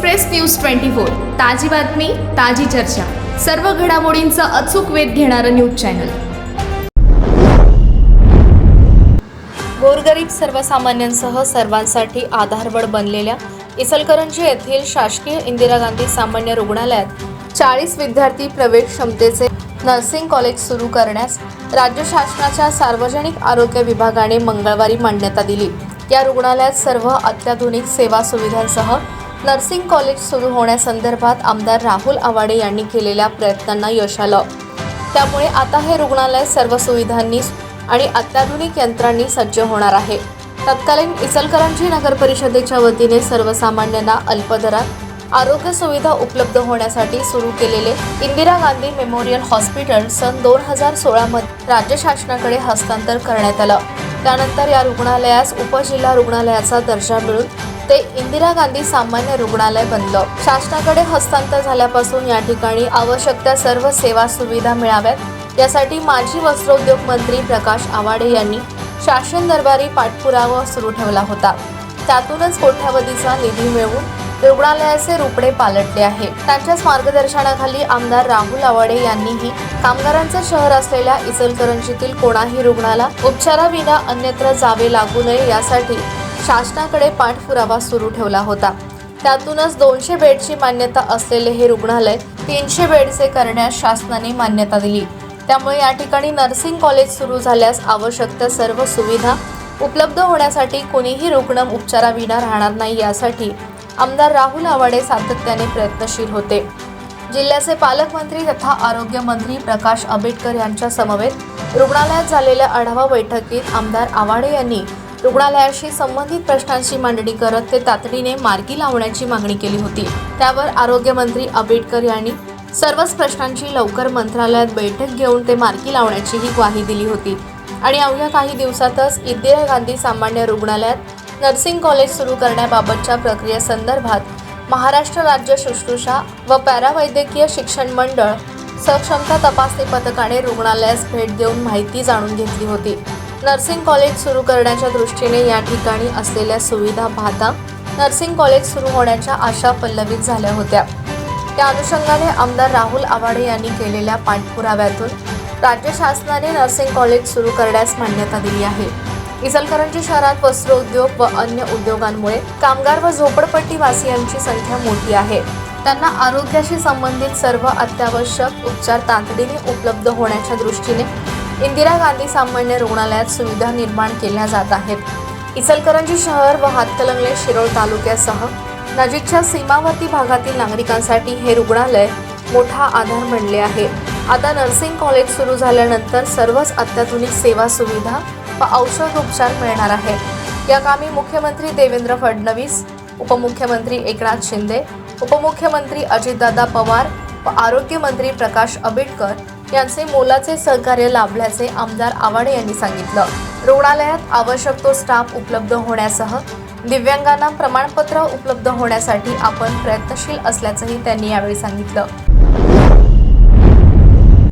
Express news twenty four. ताजी बातमी ताजी चर्चा. सर्व घडामोडींचा अचूक वेध घेणारं न्यूज चॅनल. गोरगरीब सर्वसामान्यांसह सर्वांसाठी आधारवड बनलेल्या इचलकरंजी येथील शासकीय इंदिरा गांधी सामान्य रुग्णालयात चाळीस विद्यार्थी प्रवेश क्षमतेचे नर्सिंग कॉलेज सुरू करण्यास राज्य शासनाच्या सार्वजनिक आरोग्य विभागाने मंगळवारी मान्यता दिली. या रुग्णालयात सर्व अत्याधुनिक सेवा सुविधांसह नर्सिंग कॉलेज सुरू होण्यासंदर्भात आमदार राहुल आवाडे यांनी केलेल्या प्रयत्नांना यश आलं. त्यामुळे आता हे रुग्णालय सर्व सुविधांनी आणि अत्याधुनिक यंत्रांनी सज्ज होणार आहे. तत्कालीन इचलकरंजी नगर परिषदेच्या वतीने सर्वसामान्यांना अल्पदरात आरोग्य सुविधा उपलब्ध होण्यासाठी सुरू केलेले इंदिरा गांधी मेमोरियल हॉस्पिटल सन दोन हजार सोळामध्ये राज्य शासनाकडे हस्तांतर करण्यात आलं. त्यानंतर या रुग्णालयास उपजिल्हा रुग्णालयाचा दर्जा मिळून ते इंदिरा गांधी सामान्य रुग्णालय बनलं शासनाकडे हस्तांतर झाल्यापासून या ठिकाणी आवश्यक त्या सर्व सेवा सुविधा मिळाव्यात. यासाठी माजी वस्त्रोद्योग मंत्री प्रकाश आवाडे यांनी शासन दरबारी पाठपुरावा सुरू ठेवला होता. त्यातूनच कोट्यावधीचा निधी मिळवून रुग्णालयाचे रुपडे पालटले आहे. त्यांच्याच मार्गदर्शनाखाली आमदार राहुल आवाडे यांनीही कामगारांचं शहर असलेल्या इचलकरंजीतील कोणाही रुग्णाला उपचाराविना अन्यत्र जावे लागू नये यासाठी शासनाकडे पाठपुरावा सुरू ठेवला होता. त्यातूनच दोनशे बेडची मान्यता असलेले हे रुग्णालय तीनशे बेडचे करण्यास शासनाने मान्यता दिली. त्यामुळे या ठिकाणी नर्सिंग कॉलेज सुरू झाल्यास आवश्यक त्या सर्व सुविधा उपलब्ध होण्यासाठी कोणीही रुग्ण उपचाराविना राहणार नाही यासाठी आमदार राहुल आवाडे सातत्याने प्रयत्नशील होते. जिल्ह्याचे पालकमंत्री तथा आरोग्यमंत्री प्रकाश आंबेडकर यांच्या समवेत रुग्णालयात झालेल्या आढावा बैठकीत आमदार आवाडे यांनी रुग्णालयाशी संबंधित प्रश्नांची मांडणी करत ते तातडीने मार्गी लावण्याची मागणी केली होती. त्यावर आरोग्यमंत्री आंबेडकर यांनी सर्वच प्रश्नांची लवकर मंत्रालयात बैठक घेऊन ते मार्गी लावण्याचीही ग्वाही दिली होती. आणि अवघ्या काही दिवसातच इंदिरा गांधी सामान्य रुग्णालयात नर्सिंग कॉलेज सुरू करण्याबाबतच्या प्रक्रियेसंदर्भात महाराष्ट्र राज्य शुश्रूषा व पॅरावैद्यकीय शिक्षण मंडळ सक्षमता तपासणी पथकाने रुग्णालयास भेट देऊन माहिती जाणून घेतली होती. नर्सिंग कॉलेज सुरू करण्याच्या दृष्टीने या ठिकाणी असलेल्या सुविधा पाहता नर्सिंग कॉलेज सुरू होण्याच्या आशा पल्लवित झाल्या होत्या. त्या अनुषंगाने आमदार राहुल आवाडे यांनी केलेल्या पाठपुराव्यातून राज्य शासनाने नर्सिंग कॉलेज सुरू करण्यास मान्यता दिली आहे. इचलकरंजी शहरात वस्त्रोद्योग व अन्य उद्योगांमुळे कामगार व झोपडपट्टीवासियांची संख्या मोठी आहे. त्यांना आरोग्याशी संबंधित सर्व अत्यावश्यक उपचार तातडीने उपलब्ध होण्याच्या दृष्टीने इंदिरा गांधी सामान्य रुग्णालयात सुविधा निर्माण केल्या जात आहेत. इचलकरंजी शहर व हातकलंगले शिरोळ तालुक्यासह नजीकच्या सीमावर्ती भागातील नागरिकांसाठी हे रुग्णालय मोठा आधार बनले आहे. आता नर्सिंग कॉलेज सुरू झाल्यानंतर सर्वच अत्याधुनिक सेवा सुविधा व औषध उपचार मिळणार आहेत या कामी मुख्यमंत्री देवेंद्र फडणवीस उपमुख्यमंत्री एकनाथ शिंदे उपमुख्यमंत्री अजितदादा पवार व आरोग्यमंत्री प्रकाश आंबेडकर यांचे मोलाचे सहकार्य लाभल्याचे आमदार आवाडे यांनी सांगितलं. रुग्णालयात आवश्यक तो स्टाफ उपलब्ध होण्यासह दिव्यांगांना प्रमाणपत्र उपलब्ध होण्यासाठी आपण प्रयत्नशील असल्याचंही त्यांनी यावेळी सांगितलं.